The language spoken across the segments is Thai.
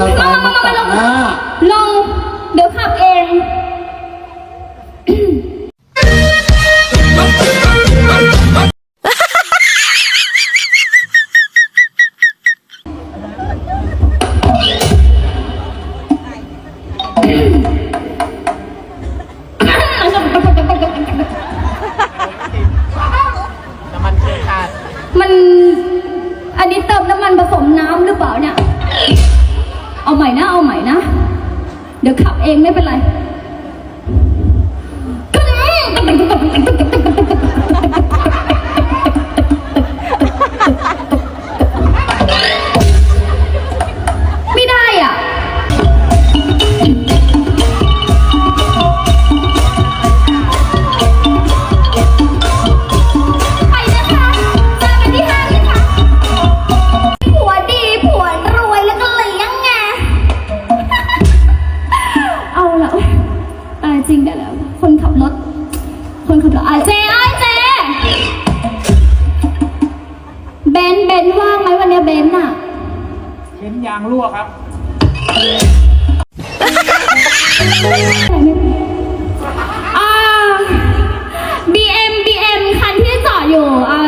ตอร์ไซค์มาตัดหน้ลง เดี๋ยวขับเอง น้ำมันเครื่องขาด มัน อันนี้เติมน้ำมันผสมน้ำหรือเปล่าเนี่ย เอาใหม่นะ เอาใหม่นะ เดี๋ยวขับเองไม่เป็นไร จริงได้แล้ว คนขับรถ คนขับรถอะเจ๊ไอ้ยเจ๊เบนซ์เบนซ์ว่างไหมวันเนี้ยเบนซ์อะเป็นยางรั่วครับ อ่า BM BM คันที่จอดอยู่อ่า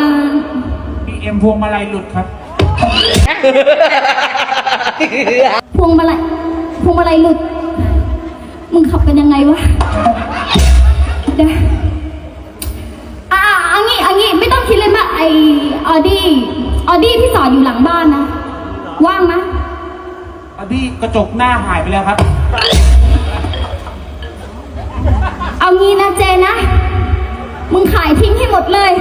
BM พวงมาลัยหลุดครับ พวงมาลัยพวงมาลัยหลุด มึงขับกันยังไงวะเดี๋ยวอ่าเอันนี้เอันนี้ไม่ต้องคิดเลยมากไอออดี้ออดี้ที่จอดอยู่หลังบ้านนะ ว่างไหมยอดีกระจกหน้าหายไปแล้วครับ เอางี้นะเจนะ มึงขายทิ้งให้หมดเลย